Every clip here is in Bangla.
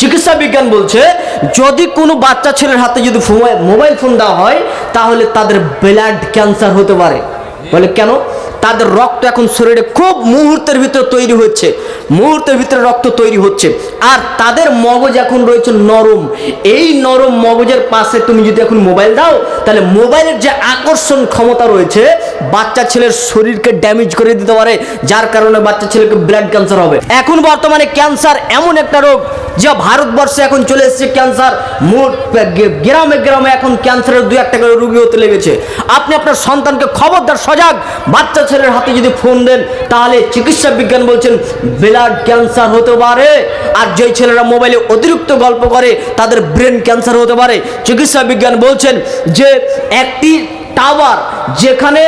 চিকিৎসা বিজ্ঞান বলছে, যদি কোনো বাচ্চা ছেলের হাতে যদি মোবাইল ফোন দেওয়া হয়, তাহলে তাদের ব্লাড ক্যান্সার হতে পারে। বলে কেন? তাদের রক্ত এখন শরীরে খুব মুহূর্তের ভিতরে তৈরি হচ্ছে, মুহূর্তের ভিতরে রক্ত তৈরি হচ্ছে। আর তাদের মগজ এখন রয়েছে নরম। এই নরম মগজের পাশে তুমি যদি এখন মোবাইল দাও, তাহলে মোবাইলের যে আকর্ষণ ক্ষমতা রয়েছে, বাচ্চা ছেলের শরীরকে ড্যামেজ করে দিতে পারে, যার কারণে বাচ্চা ছেলেকে ব্লাড ক্যান্সার হবে। এখন বর্তমানে ক্যান্সার এমন একটা রোগ যা ভারতবর্ষে এখন চলে এসেছে ক্যান্সার। মোট গ্রামে গ্রামে এখন ক্যান্সারের দু একটা করে রুগী হতে লেগেছে। আপনি আপনার সন্তানকে খবরদার, সজাগ, বাচ্চা ছেলের হাতে যদি ফোন দেন, তাহলে চিকিৎসা বিজ্ঞান বলছেন ব্লাড ক্যান্সার হতে পারে। আর যেই ছেলেরা মোবাইলে অতিরিক্ত গল্প করে, তাদের ব্রেন ক্যান্সার হতে পারে। চিকিৎসা বিজ্ঞান বলছেন যে, একটি টাওয়ার যেখানে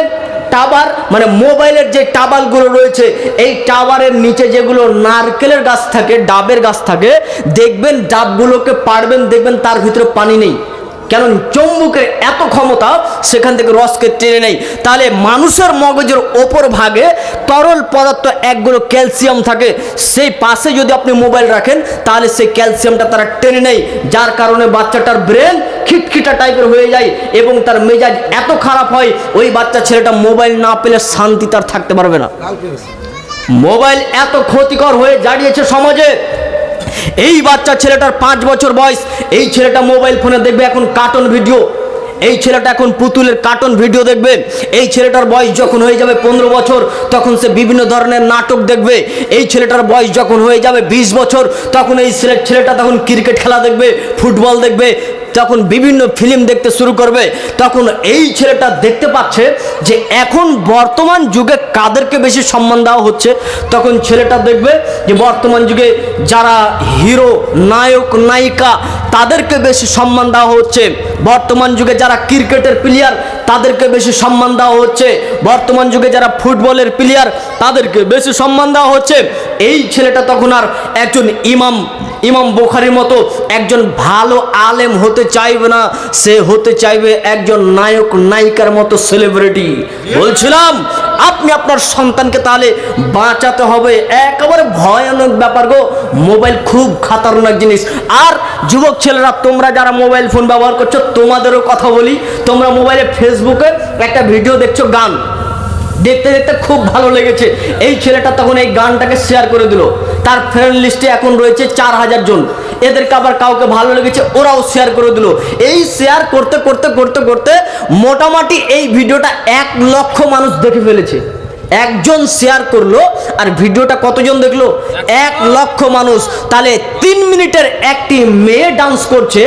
টাওয়ার মানে মোবাইলের যে টাওয়ারগুলো রয়েছে, এই টাওয়ারের নিচে যেগুলো নারকেলের গাছ থাকে, ডাবের গাছ থাকে, দেখবেন ডাবগুলোকে পারবেন দেখবেন তার ভিতরে পানি নেই। কেন চম্বুকের এত ক্ষমতা সেখান থেকে রসকে টেনে নেই তাহলে মানুষের মগজের ওপর ভাগে তরল পদার্থ একগুলো ক্যালসিয়াম থাকে। সেই পাশে যদি আপনি মোবাইল রাখেন তাহলে সেই ক্যালসিয়ামটা তারা টেনে নেই যার কারণে বাচ্চাটার ব্রেন খিটখিটা টাইপের হয়ে যায় এবং তার মেজাজ এত খারাপ হয় ওই বাচ্চা ছেলেটা মোবাইল না পেলে শান্তি তার থাকতে পারবে না। মোবাইল এত ক্ষতিকর হয়ে দাঁড়িয়েছে সমাজে। এই বাচ্চা ছেলেটার পাঁচ বছর বয়স, এই ছেলেটা মোবাইল ফোনে দেখবে এখন কার্টুন ভিডিও এই ছেলেটা এখন পুতুলের কার্টুন ভিডিও দেখবে, এই ছেলেটার বয়স যখন হয়ে যাবে পনেরো বছর, তখন সে বিভিন্ন ধরনের নাটক দেখবে, এই ছেলেটার বয়স যখন হয়ে যাবে বিশ বছর, তখন এই ছেলেটা তখন ক্রিকেট খেলা দেখবে ফুটবল দেখবে তখন বিভিন্ন ফিল্ম দেখতে শুরু করবে, তখন এই ছেলেটা দেখতে পাচ্ছে যে এখন বর্তমান যুগে কাদেরকে বেশি সম্মান দেওয়া হচ্ছে? তখন ছেলেটা দেখবে যে বর্তমান যুগে যারা হিরো, নায়ক, নায়িকা, তাদেরকে বেশি সম্মান দেওয়া হচ্ছে। বর্তমান যুগে যারা ক্রিকেটের প্লেয়ার তাদেরকে বেশি সম্মান দেওয়া হচ্ছে। বর্তমান যুগে যারা ফুটবলের প্লেয়ার তাদেরকে বেশি সম্মান দেওয়া হচ্ছে। এই ছেলেটা তখন আর একজন ইমাম ইমাম বোখারির মতো একজন ভালো আলেম হতে চাইবে না। সে হতে চাইবে একজন নায়ক, নায়িকার মতো সেলিব্রিটি বলছিলাম, আপনি আপনার সন্তানকে তাহলে বাঁচাতে হবে। একেবারে ভয়ানক ব্যাপার গো। মোবাইল খুব খাতারনাক জিনিস। আর যুবক ছেলেরা, তোমরা যারা মোবাইল ফোন ব্যবহার করছ, তোমাদেরও কথা বলি। তোমরা মোবাইলে ফেসবুকে একটা ভিডিও দেখছ গান। দেখতে দেখতে খুব ভালো লেগেছে। এই ছেলেটা তখন এই গানটাকে শেয়ার করে দিল। তার ফ্রেন্ড লিস্টে এখন রয়েছে চার হাজার জন। এদেরকে আবার কাউকে ভালো লেগেছে, ওরাও শেয়ার করে দিল। এই শেয়ার করতে করতে করতে করতে মোটামুটি এই ভিডিওটা এক লক্ষ মানুষ দেখে ফেলেছে। একজন শেয়ার করল আর ভিডিওটা কতজন দেখল? এক লক্ষ মানুষ। তাহলে তিন মিনিটের একটি মেয়ে ডান্স করছে,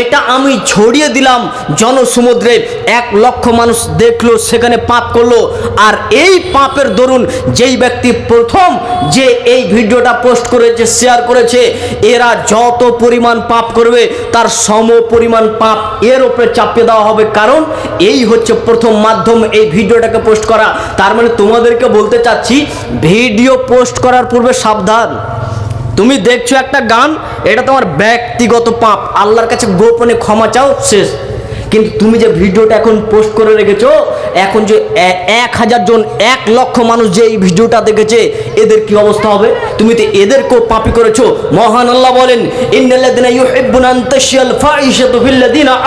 এটা আমি ছড়িয়ে দিলাম জনসমুদ্রে। এক লক্ষ মানুষ দেখল, সেখানে পাপ করল। আর এই পাপের দরুন যেই ব্যক্তি প্রথম যে এই ভিডিওটা পোস্ট করেছে শেয়ার করেছে, এরা যত পরিমাণ পাপ করবে, তার সম পরিমাণ পাপ এর উপরে চাপিয়ে দেওয়া হবে। কারণ এই হচ্ছে প্রথম মাধ্যম এই ভিডিওটাকে পোস্ট করা। তার মানে তোমাদেরকে বলতে চাচ্ছি ভিডিও পোস্ট করার পূর্বে সাবধান। তুমি দেখছ একটা গান, এটা তোমার ব্যক্তিগত পাপ। আল্লাহর কাছে গোপনে ক্ষমা চাও, শেষ। কিন্তু তুমি যে ভিডিওটা এখন পোস্ট করে রেখেছো, এখন যে এক হাজার জন, এক লক্ষ মানুষ যে এই ভিডিওটা দেখেছে, এদের কি অবস্থা হবে? তুমি তো এদেরকেও পাপি করেছ। মহান আল্লাহ বলেন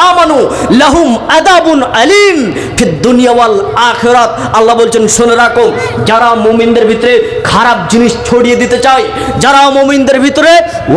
আমানু লাহুম আযাবুন আলীম ফিদ দুনিয়া ওয়াল আখিরাত। আল্লাহ বলছেন, শুনে রাখো, যারা মুমিনদের ভিতরে খারাপ জিনিস ছড়িয়ে দিতে চায়, যারা মুমিনদের ভিতরে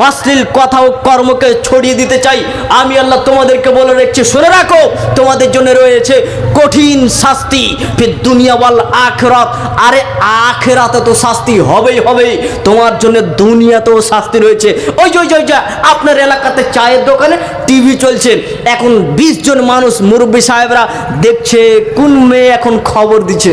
অশ্লীল কথা ও কর্মকে ছড়িয়ে দিতে চাই আমি আল্লাহ তোমাদেরকে বলে রেখেছি, শুনে রাখো তোমাদের জন্য রয়েছে কঠিন শাস্তি। ফির দুনিয়া ওয়াল আখরাত। আরে আখেরাতে তো শাস্তি হবেই হবেই। তোমার জন্য দুনিয়াতেও শাস্তি রয়েছে। ওই যে ওই যে আপনার এলাকাতে চায়ের দোকানে টিভি চলছে। এখন বিশ জন মানুষ মুরব্বী সাহেবরা দেখছে কোন মেয়ে এখন খবর দিচ্ছে।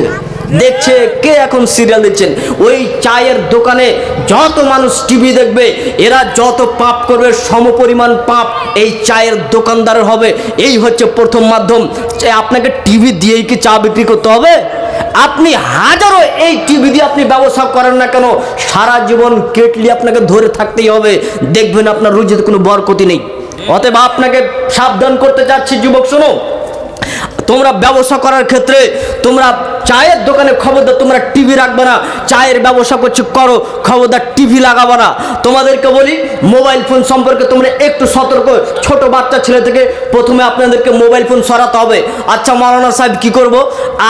দেখছে কে এখন সিরিয়াল দিচ্ছেন ওই চায়ের দোকানে যত মানুষ টিভি দেখবে, এরা যত পাপ করবে, সমপরিমাণ পাপ এই চায়ের দোকানদারের হবে। এই হচ্ছে প্রথম মাধ্যম। আপনাকে টিভি দিয়েই কি চা বিক্রি করতে হবে? আপনি হাজারো এই টিভি দিয়ে আপনি ব্যবসা করেন না কেন? সারা জীবন কেটলি আপনাকে ধরে থাকতেই হবে। দেখবেন আপনার রুজিতে কোনো বরকতি নেই। অতএব আপনাকে সাবধান করতে চাচ্ছি, যুবক, শোনো। তোমরা ব্যবসা করার ক্ষেত্রে তোমরা চায়ের দোকানে খবরদার তোমরা টিভি রাখবে না, চায়ের ব্যবসা করছ, করো, খবরদার টিভি লাগাবো না। তোমাদেরকে বলি, মোবাইল ফোন সম্পর্কে তোমরা একটু সতর্ক, ছোট বাচ্চা ছেলে থেকে প্রথমে আপনাদেরকে মোবাইল ফোন সরাতে হবে। আচ্ছা মাওলানা সাহেব, কি করব?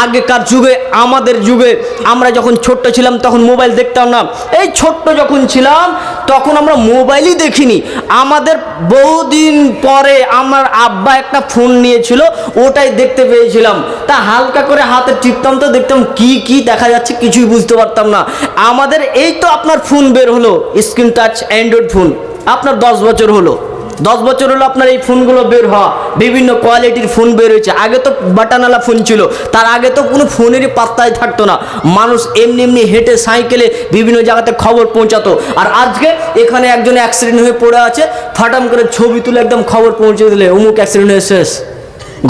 আগেকার যুগে, আমাদের যুগে, আমরা যখন ছোট্ট ছিলাম, তখন মোবাইল দেখতাম না। এই ছোট্ট যখন ছিলাম, তখন আমরা মোবাইলই দেখিনি। আমাদের বহুদিন পরে আমার আব্বা একটা ফোন নিয়েছিল, ওটাই দেখতে পেয়েছিলাম। তা হালকা করে হাতে টিপতাম তো দেখতাম, কি কি দেখা যাচ্ছে কিছুই বুঝতে পারতাম না। আমাদের এই তো আপনার ফোন বের হলো, স্ক্রিন টাচ, অ্যান্ড্রয়েড ফোন। আপনার দশ বছর হলো। দশ বছর হলো আপনার এই ফোনগুলো বের হওয়া। বিভিন্ন কোয়ালিটির ফোন বের হয়েছে। আগে তো বাটানালা ফোন ছিল। তার আগে তো কোনো ফোনেরই পাত্তায় থাকতো না। মানুষ এমনি এমনি হেঁটে, সাইকেলে বিভিন্ন জায়গাতে খবর পৌঁছাতো। আর আজকে এখানে একজন অ্যাক্সিডেন্ট হয়ে পড়ে আছে। ফাটাম করে ছবি তুলে একদম খবর পৌঁছে দিলে। অমুক অ্যাক্সিডেন্ট হয়ে শেষ।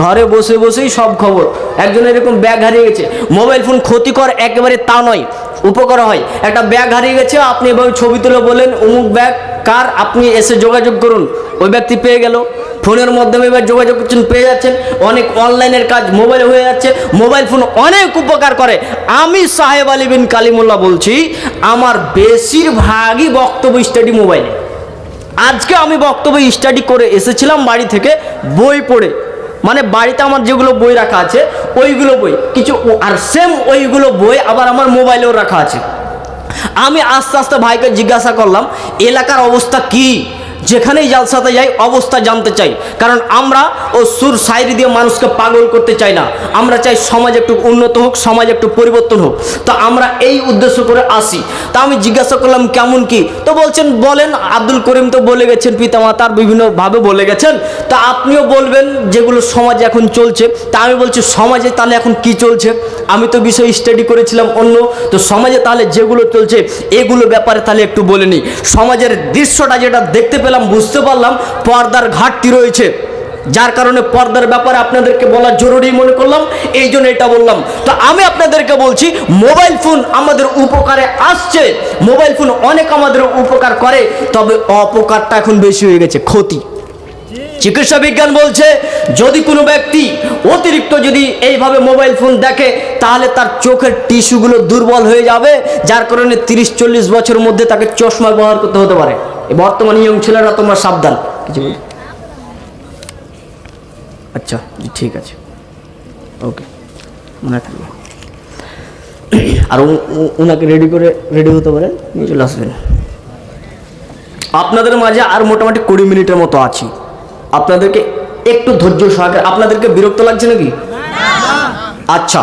ঘরে বসে বসেই সব খবর। একজন এরকম ব্যাগ হারিয়ে গেছে। মোবাইল ফোন ক্ষতিকর একেবারে তা নয়, উপকার হয়। একটা ব্যাগ হারিয়ে গেছে, আপনি এভাবে ছবি তুলে বলেন অমুক ব্যাগ কার? আপনি এসে যোগাযোগ করুন। ওই ব্যক্তি পেয়ে গেল। ফোনের মাধ্যমে এবার যোগাযোগ করছেন, পেয়ে যাচ্ছেন। অনেক অনলাইনের কাজ মোবাইল হয়ে যাচ্ছে। মোবাইল ফোন অনেক উপকার করে। আমি সাহেব আলী বিন কালিমুল্লাহ বলছি, আমার বেশিরভাগই বক্তব্য স্টাডি মোবাইলে আজকে আমি বক্তব্য স্টাডি করে এসেছিলাম বাড়ি থেকে, বই পড়ে। মানে বাড়িতে আমার যেগুলো বই রাখা আছে, ওইগুলো বই। কিছু আর সেম ওইগুলো বই আবার আমার মোবাইলেও রাখা আছে। আমি আস্তে আস্তে ভাইকে জিজ্ঞাসা করলাম, এলাকার অবস্থা কি? যেখানেই জালসাতে যাই, অবস্থা জানতে চাই। কারণ আমরা ও সুর সাইরি দিয়ে মানুষকে পাগল করতে চাই না। আমরা চাই সমাজ একটু উন্নত হোক, সমাজ একটু পরিবর্তন হোক। তো আমরা এই উদ্দেশ্য করে আসি। তা আমি জিজ্ঞাসা করলাম, কেমন কি? তো বলছেন, বলেন, আব্দুল করিম তো বলে গেছেন, পিতামাতার বিভিন্নভাবে বলে গেছেন। তা আপনিও বলবেন যেগুলো সমাজে এখন চলছে। তা আমি বলছি, সমাজে তাহলে এখন কি চলছে? আমি তো বিষয় স্টাডি করেছিলাম অন্য। তো সমাজে তাহলে যেগুলো চলছে, এগুলো ব্যাপারে তাহলে একটু বলে নিই। সমাজের দৃশ্যটা যেটা দেখতে পেলাম বুঝতে পারলাম পর্দার ঘাটতি রয়েছে। যার কারণে পর্দার ব্যাপারে আপনাদেরকে বলা জরুরি মনে করলাম, এই জন্য এটা বললাম। তো আমি আপনাদেরকে বলছি, মোবাইল ফোন আমাদের উপকারে আসছে, মোবাইল ফোন অনেক আমাদের উপকার করে, তবে অপকারটা এখন বেশি হয়ে গেছে, ক্ষতি। চিকিৎসা বিজ্ঞান বলছে, যদি কোনো ব্যক্তি অতিরিক্ত যদি এইভাবে মোবাইল ফোন দেখে, তাহলে তার চোখের টিস্যুগুলো দুর্বল হয়ে যাবে, যার কারণে তিরিশ চল্লিশ বছরের মধ্যে তাকে চশমা ব্যবহার করতে হতে পারে। বর্তমান ইয়ং ছেলেরা তোমরা সাবধান। কিছু? আচ্ছা ঠিক আছে। ওকে মনে থাকবে। আর উনাকে রেডি করে রেডি হতে পারেন নিয়ে চলে আসবেন আপনাদের মাঝে আর মোটামুটি কুড়ি মিনিটের মতো আছি। আপনাদেরকে একটু ধৈর্য সহকারে আপনাদেরকে বিরক্ত লাগছে নাকি? আচ্ছা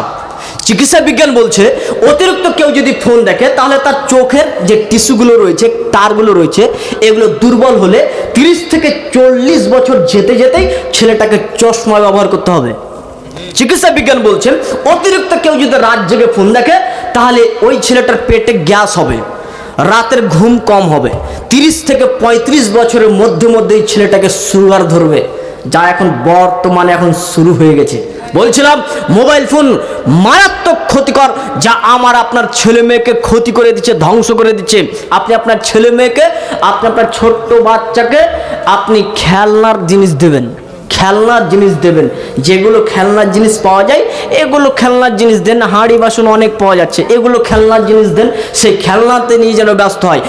চিকিৎসা বিজ্ঞান বলছে, অতিরিক্ত কেউ যদি ফোন দেখে, তাহলে তার চোখের যে টিস্যুগুলো রয়েছে, তারগুলো রয়েছে, এগুলো দুর্বল হলে তিরিশ থেকে চল্লিশ বছর যেতে যেতেই ছেলেটাকে চশমা ব্যবহার করতে হবে। চিকিৎসা বিজ্ঞান বলছেন অতিরিক্ত কেউ যদি রাত জেগে ফোন দেখে, তাহলে ওই ছেলেটার পেটে গ্যাস হবে, রাতের ঘুম কম হবে। তিরিশ থেকে পঁয়ত্রিশ বছরের মধ্যে মধ্যেই ছেলেটাকে সুগার ধরবে, যা এখন বর্তমানে এখন শুরু হয়ে গেছে। বলছিলাম, মোবাইল ফোন মারাত্মক ক্ষতিকর, যা আমার আপনার ছেলে মেয়েকে ক্ষতি করে দিচ্ছে, ধ্বংস করে দিচ্ছে। আপনি আপনার ছেলে মেয়েকে, আপনি আপনার ছোট্ট বাচ্চাকে আপনি খেলনার জিনিস দেবেন। খেলনার জিনিস দেবেন। যেগুলো খেলনার জিনিস পাওয়া যায়, এগুলো খেলনার জিনিস দেন। হাঁড়ি বাসন অনেক পাওয়া যাচ্ছে। এগুলো খেলনার জিনিস দেন। সেই খেলনাতে নিয়ে যেন ব্যস্ত হয়।